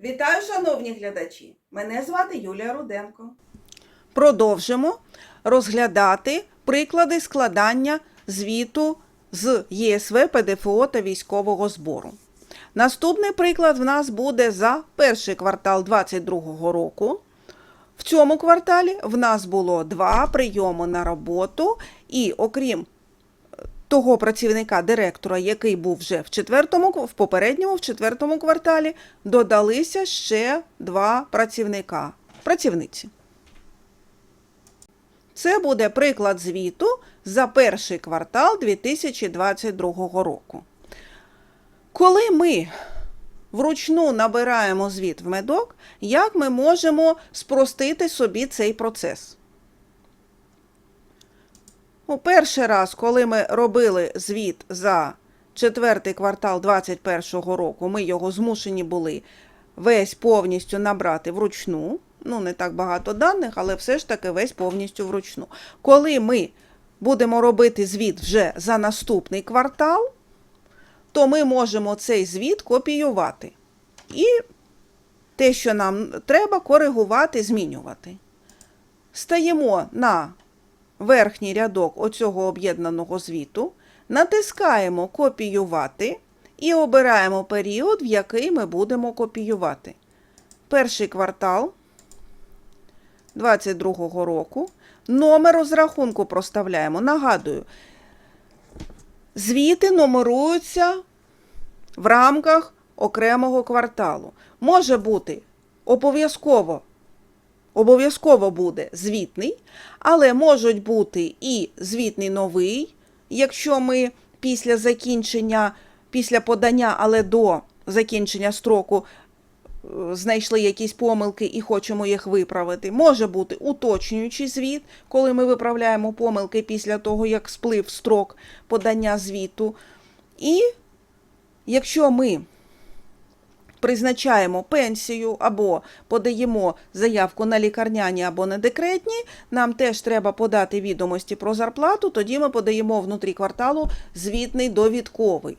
Вітаю, шановні глядачі! Мене звати Юлія Руденко. Продовжимо розглядати приклади складання звіту з ЄСВ, ПДФО та військового збору. Наступний приклад в нас буде за перший квартал 2022 року. В цьому кварталі в нас було два прийоми на роботу, і окрім того працівника директора, який був вже в четвертому, в попередньому, в четвертому кварталі, додалися ще два працівника, працівниці. Це буде приклад звіту за перший квартал 2022 року. Коли ми вручну набираємо звіт в медок, як ми можемо спростити собі цей процес? У перший раз, коли ми робили звіт за четвертий квартал 2021 року, ми його змушені були весь повністю набрати вручну. Ну, не так багато даних, але все ж таки весь повністю вручну. Коли ми будемо робити звіт вже за наступний квартал, то ми можемо цей звіт копіювати. І те, що нам треба, коригувати, змінювати. Стаємо на верхній рядок оцього об'єднаного звіту, натискаємо Копіювати і обираємо період, в який ми будемо копіювати. Перший квартал 2022 року. Номер розрахунку проставляємо. Нагадую, звіти номеруються в рамках окремого кварталу. Може бути обов'язково обов'язково буде звітний, але можуть бути і звітний новий, якщо ми після закінчення, після подання, але до закінчення строку е, знайшли якісь помилки і хочемо їх виправити. Може бути уточнюючий звіт, коли ми виправляємо помилки після того, як сплив строк подання звіту. І якщо ми призначаємо пенсію або подаємо заявку на лікарняні або на декретні, нам теж треба подати відомості про зарплату, тоді ми подаємо внутрі кварталу звітний довідковий.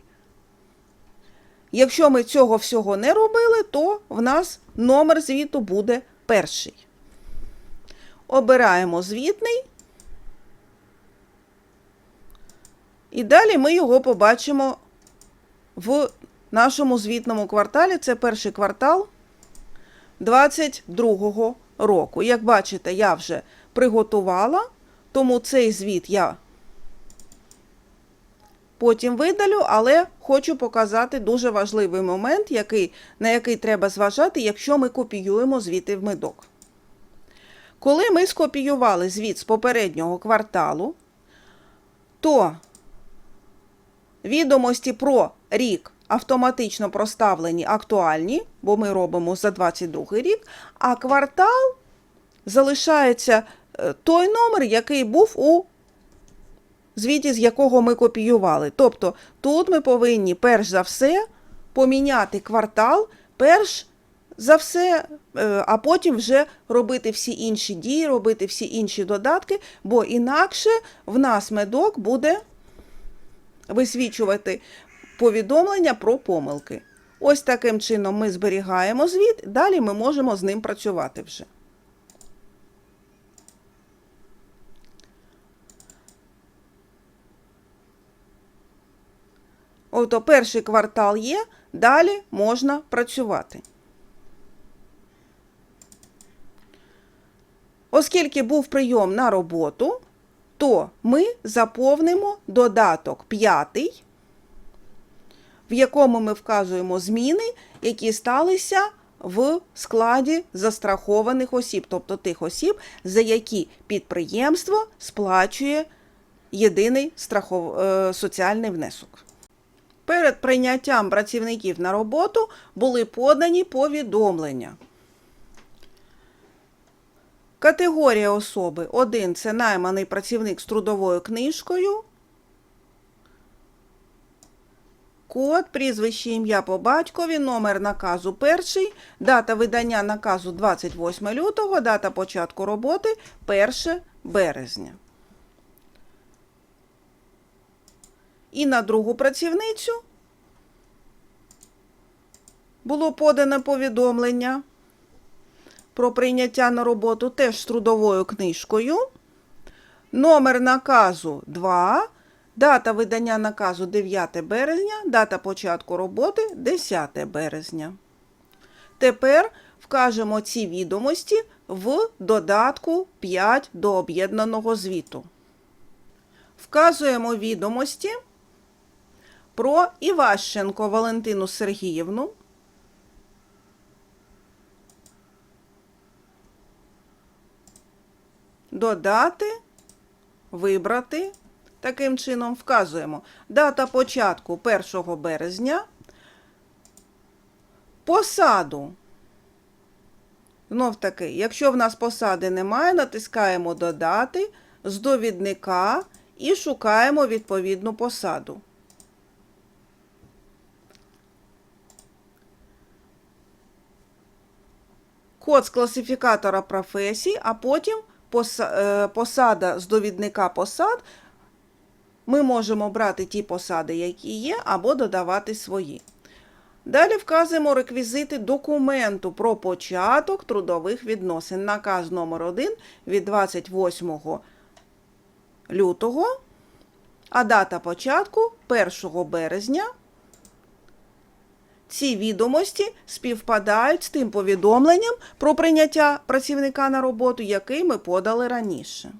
Якщо ми цього всього не робили, то в нас номер звіту буде перший. Обираємо звітний. І далі ми його побачимо в нашому звітному кварталі. Це перший квартал 2022 року. Як бачите, я вже приготувала, тому цей звіт я потім видалю, але хочу показати дуже важливий момент, який, на який треба зважати, якщо ми копіюємо звіти в медок. Коли ми скопіювали звіт з попереднього кварталу, то відомості про рік автоматично проставлені актуальні, бо ми робимо за 22 рік, а квартал залишається е, той номер, який був у звіті, з якого ми копіювали. Тобто тут ми повинні перш за все поміняти квартал, перш за все, е, а потім вже робити всі інші дії, робити всі інші додатки, бо інакше в нас медок буде висвічувати повідомлення про помилки. Ось таким чином ми зберігаємо звіт, далі ми можемо з ним працювати вже. Ото перший квартал є, далі можна працювати. Оскільки був прийом на роботу, то ми заповнимо додаток п'ятий в якому ми вказуємо зміни, які сталися в складі застрахованих осіб, тобто тих осіб, за які підприємство сплачує єдиний страхов... е, соціальний внесок. Перед прийняттям працівників на роботу були подані повідомлення. Категорія особи 1 це найманий працівник з трудовою книжкою. Код, прізвище, ім'я по батькові, номер наказу перший, дата видання наказу 28 лютого, дата початку роботи 1 березня. І на другу працівницю було подане повідомлення про прийняття на роботу теж з трудовою книжкою. Номер наказу 2. Дата видання наказу 9 березня, дата початку роботи 10 березня. Тепер вкажемо ці відомості в додатку 5 до об'єднаного звіту. Вказуємо відомості про Іващенко Валентину Сергіївну. Додати, вибрати. Таким чином вказуємо дата початку 1 березня, посаду. Знов таки, якщо в нас посади немає, натискаємо Додати з довідника і шукаємо відповідну посаду. Код з класифікатора професій, а потім е, посада з довідника посад. Ми можемо брати ті посади, які є, або додавати свої. Далі вказуємо реквізити документу про початок трудових відносин. Наказ номер 1 від 28 лютого, а дата початку 1 березня. Ці відомості співпадають з тим повідомленням про прийняття працівника на роботу, який ми подали раніше.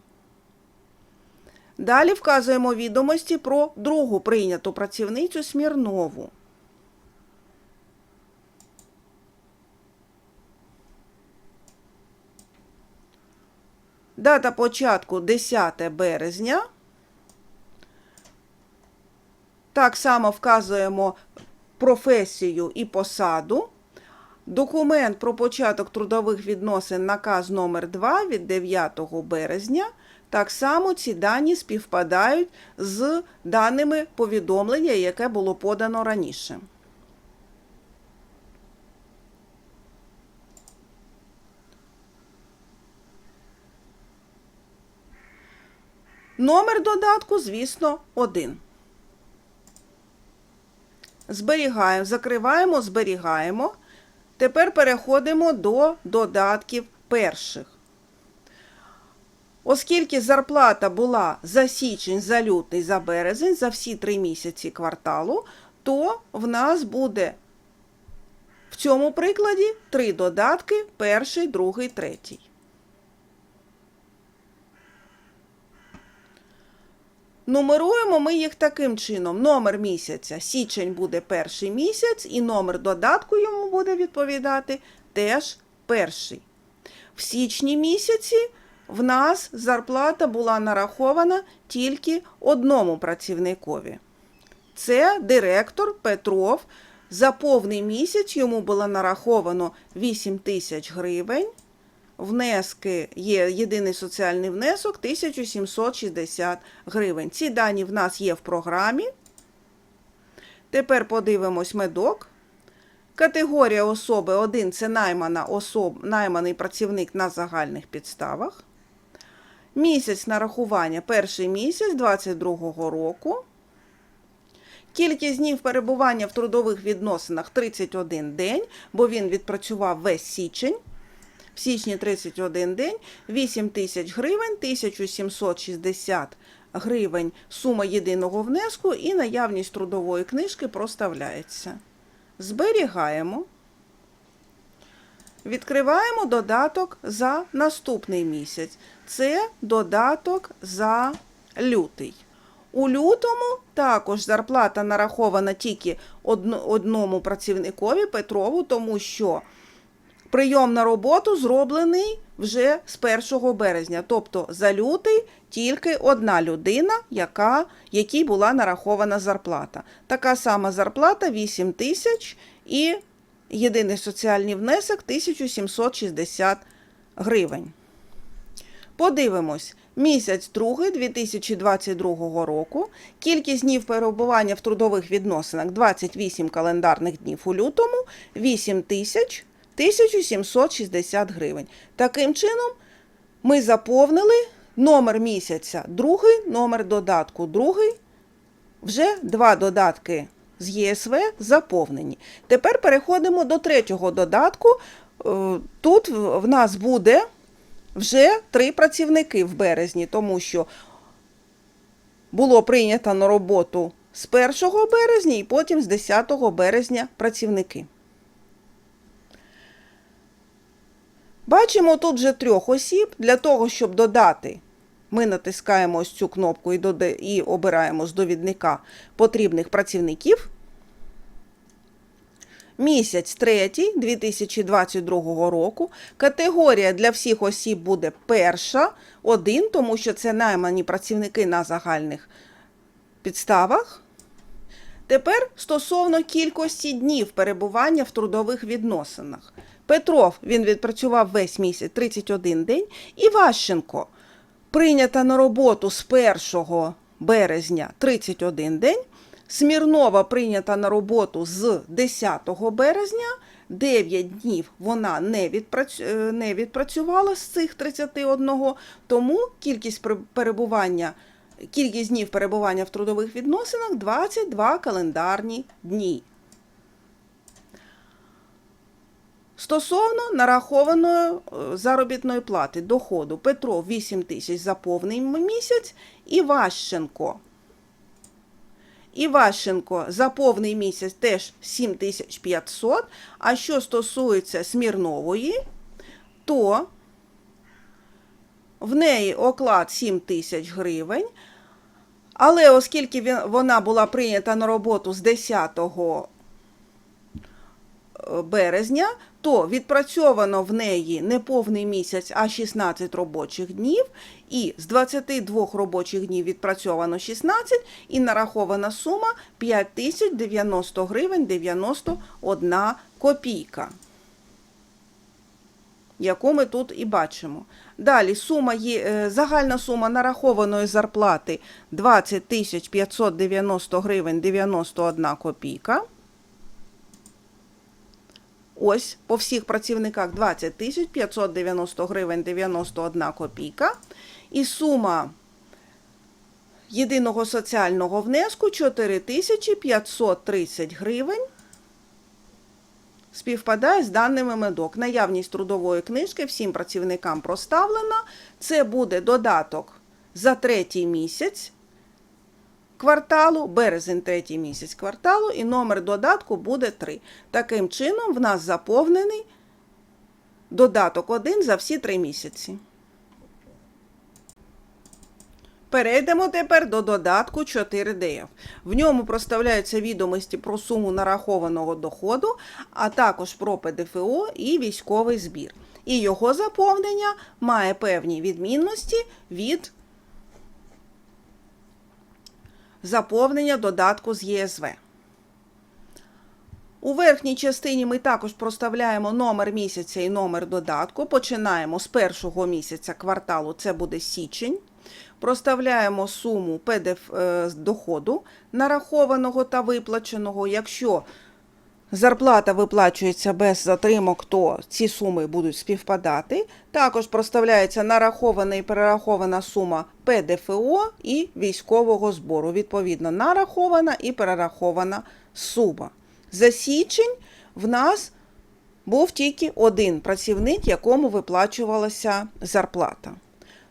Далі вказуємо відомості про другу прийняту працівницю Смірнову. Дата початку 10 березня. Так само вказуємо професію і посаду. Документ про початок трудових відносин наказ номер 2 від 9 березня. Так само ці дані співпадають з даними повідомлення, яке було подано раніше. Номер додатку, звісно, один. Зберігаємо, закриваємо, зберігаємо. Тепер переходимо до додатків перших. Оскільки зарплата була за січень, за лютий, за березень, за всі три місяці кварталу, то в нас буде в цьому прикладі три додатки: перший, другий, третій. Нумеруємо ми їх таким чином. Номер місяця січень буде перший місяць, і номер додатку йому буде відповідати теж перший. В січні місяці в нас зарплата була нарахована тільки одному працівникові. Це директор Петров. За повний місяць йому було нараховано 8 тисяч гривень. Внески є єдиний соціальний внесок 1760 гривень. Ці дані в нас є в програмі. Тепер подивимось медок. Категорія особи 1 це наймана особ, найманий працівник на загальних підставах. Місяць нарахування перший місяць 2022 року. Кількість днів перебування в трудових відносинах 31 день, бо він відпрацював весь січень. В січні 31 день, 8 тисяч гривень, 1760 гривень сума єдиного внеску і наявність трудової книжки проставляється. Зберігаємо. Відкриваємо додаток за наступний місяць. Це додаток за лютий. У лютому також зарплата нарахована тільки одному працівникові Петрову, тому що прийом на роботу зроблений вже з 1 березня. Тобто за лютий тільки одна людина, яка, якій була нарахована зарплата. Така сама зарплата 8 тисяч і єдиний соціальний внесок 1760 гривень. Подивимось. Місяць другий 2022 року. Кількість днів перебування в трудових відносинах 28 календарних днів у лютому, 8 тисяч 1760 гривень. Таким чином, ми заповнили номер місяця другий, номер додатку другий. Вже два додатки з ЄСВ заповнені. Тепер переходимо до третього додатку. Е, Тут в нас буде вже три працівники в березні, тому що було прийнято на роботу з 1 березня і потім з 10 березня працівники. Бачимо тут вже трьох осіб. Для того, щоб додати, ми натискаємо ось цю кнопку і, дода... і обираємо з довідника потрібних працівників. Місяць третій 2022 року. Категорія для всіх осіб буде перша, один, тому що це наймані працівники на загальних підставах. Тепер стосовно кількості днів перебування в трудових відносинах. Петров він відпрацював весь місяць 31 день. Іващенко прийнята на роботу з 1 березня 31 день. Смірнова прийнята на роботу з 10 березня. 9 днів вона не, е, не відпрацювала з цих 31, тому кількість перебування, кількість днів перебування в трудових відносинах 22 календарні дні. Стосовно нарахованої е, заробітної плати доходу Петров 8 тисяч за повний місяць, Іващенко. Іващенко за повний місяць теж 7500. А що стосується Смірнової, то в неї оклад 7 тисяч гривень. Але оскільки вона була прийнята на роботу з 10 березня, то відпрацьовано в неї не повний місяць, а 16 робочих днів. І з 22 робочих днів відпрацьовано 16 і нарахована сума 5090 гривень 91 копійка. Яку ми тут і бачимо. Далі сума є, е, загальна сума нарахованої зарплати 20 590 гривень 91 копійка. Ось по всіх працівниках 20 тисяч 590 гривень 91 копійка. І сума єдиного соціального внеску 4 тисячі 530 гривень. Співпадає з даними медок. Наявність трудової книжки всім працівникам проставлена. Це буде додаток за третій місяць кварталу, березень третій місяць кварталу, і номер додатку буде 3. Таким чином, в нас заповнений додаток 1 за всі три місяці. Перейдемо тепер до додатку 4DF. В ньому проставляються відомості про суму нарахованого доходу, а також про ПДФО і військовий збір. І його заповнення має певні відмінності від заповнення додатку з ЄСВ. У верхній частині ми також проставляємо номер місяця і номер додатку. Починаємо з першого місяця кварталу, це буде січень. Проставляємо суму ПДФ е, доходу нарахованого та виплаченого. Якщо зарплата виплачується без затримок, то ці суми будуть співпадати. Також проставляється нарахована і перерахована сума ПДФО і військового збору. Відповідно, нарахована і перерахована сума. За січень в нас був тільки один працівник, якому виплачувалася зарплата.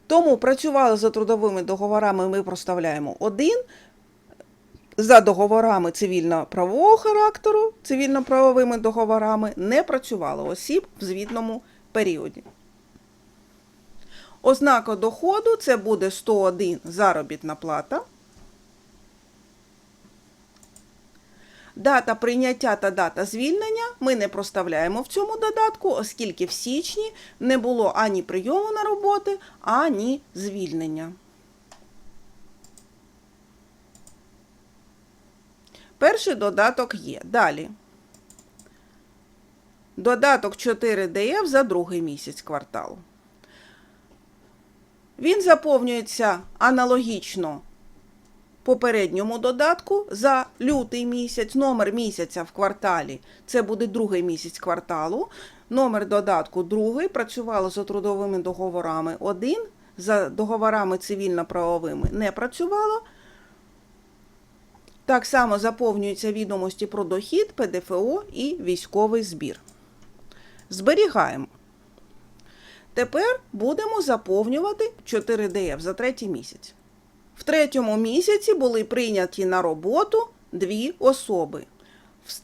Тому працювали за трудовими договорами, ми проставляємо один. За договорами цивільно-правового характеру, цивільно-правовими договорами не працювало осіб в звітному періоді. Ознака доходу це буде 101 заробітна плата. Дата прийняття та дата звільнення ми не проставляємо в цьому додатку, оскільки в січні не було ані прийому на роботи, ані звільнення. Перший додаток є. Далі. Додаток 4DF за другий місяць кварталу. Він заповнюється аналогічно попередньому додатку за лютий місяць, номер місяця в кварталі це буде другий місяць кварталу. Номер додатку другий. Працювало за трудовими договорами один, за договорами цивільно-правовими не працювало. Так само заповнюються відомості про дохід, ПДФО і військовий збір. Зберігаємо. Тепер будемо заповнювати 4ДФ за третій місяць. В третьому місяці були прийняті на роботу дві особи.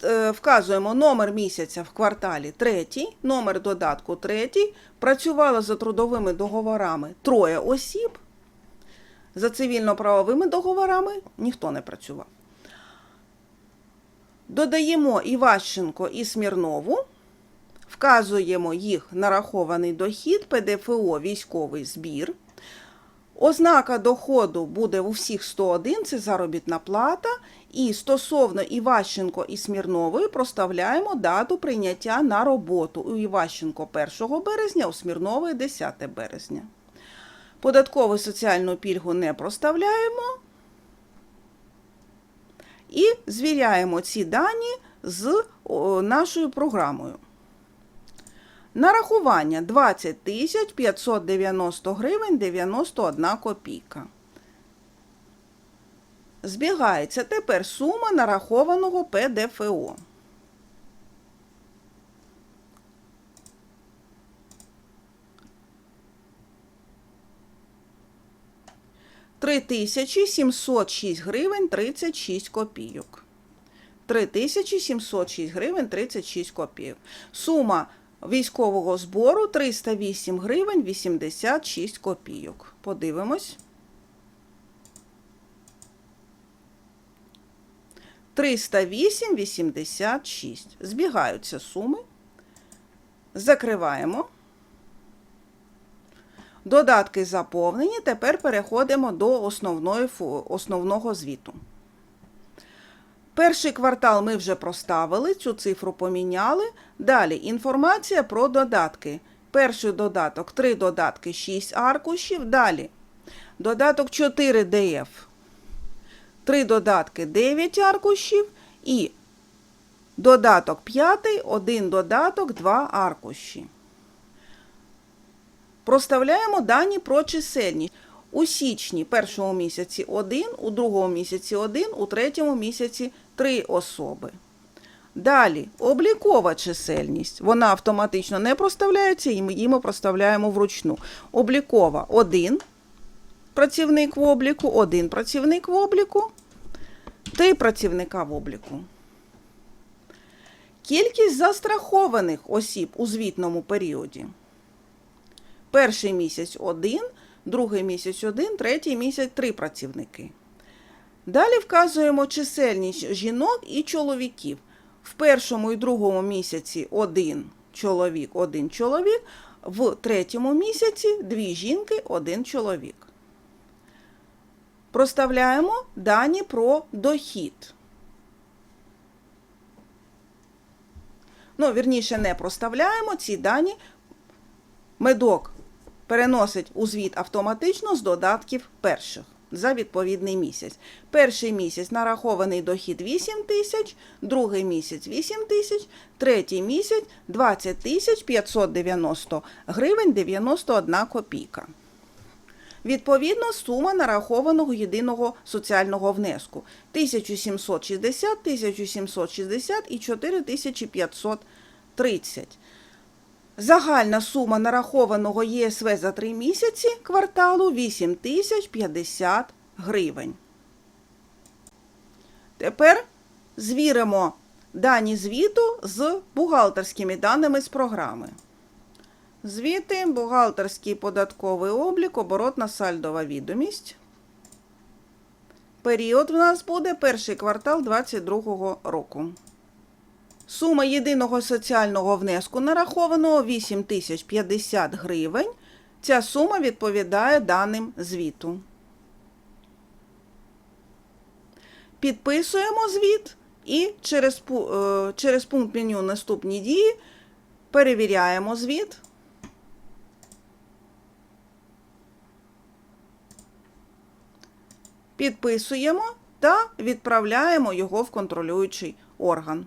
Е, Вказуємо номер місяця в кварталі третій, номер додатку третій. Працювало за трудовими договорами троє осіб. За цивільно-правовими договорами ніхто не працював. Додаємо Іващенко і Смірнову. Вказуємо їх нарахований дохід, ПДФО, військовий збір. Ознака доходу буде у всіх 101, це заробітна плата. І стосовно Іващенко і Смірнової проставляємо дату прийняття на роботу. У Іващенко 1 березня, у Смірнової 10 березня. Податкову соціальну пільгу не проставляємо. І звіряємо ці дані з нашою програмою. Нарахування 20 тисяч 590 гривень 91 копійка. Збігається тепер сума нарахованого ПДФО. Три тисячі 706 гривень 36 копійок. 3706 гривень 36 копійок. Сума військового збору 308 гривень 86 копійок. Подивимось. 308,86. Збігаються суми. Закриваємо. Додатки заповнені. Тепер переходимо до основної, основного звіту. Перший квартал ми вже проставили, цю цифру поміняли. Далі інформація про додатки. Перший додаток 3 додатки 6 аркушів. Далі додаток 4 ДФ. 3 додатки 9 аркушів. І додаток 5, 1 додаток 2 аркуші. Проставляємо дані про чисельність. У січні першому місяці 1, у другому місяці 1, у третьому місяці 3 особи. Далі облікова чисельність. Вона автоматично не проставляється, і ми її ми проставляємо вручну. Облікова 1 працівник в обліку, 1 працівник в обліку, 3 працівника в обліку. Кількість застрахованих осіб у звітному періоді. Перший місяць 1, другий місяць 1, третій місяць 3 працівники. Далі вказуємо чисельність жінок і чоловіків. В першому і другому місяці один чоловік, один чоловік, в третьому місяці дві жінки, один чоловік. Проставляємо дані про дохід. Ну, вірніше, не проставляємо ці дані. Медок переносить у звіт автоматично з додатків перших за відповідний місяць. Перший місяць нарахований дохід 8 тисяч, другий місяць 8 тисяч, третій місяць 20 тисяч 590 гривень 91 копійка. Відповідно, сума нарахованого єдиного соціального внеску 1760, 1760 і 4530. Загальна сума нарахованого ЄСВ за три місяці кварталу 8 тисяч 50 гривень. Тепер звіримо дані звіту з бухгалтерськими даними з програми. Звіти, бухгалтерський податковий облік, оборотна сальдова відомість. Період в нас буде перший квартал 2022 року. Сума єдиного соціального внеску нарахованого 8 тисяч 50 гривень. Ця сума відповідає даним звіту. Підписуємо звіт і через, е, через пункт меню Наступні дії перевіряємо звіт. Підписуємо та відправляємо його в контролюючий орган.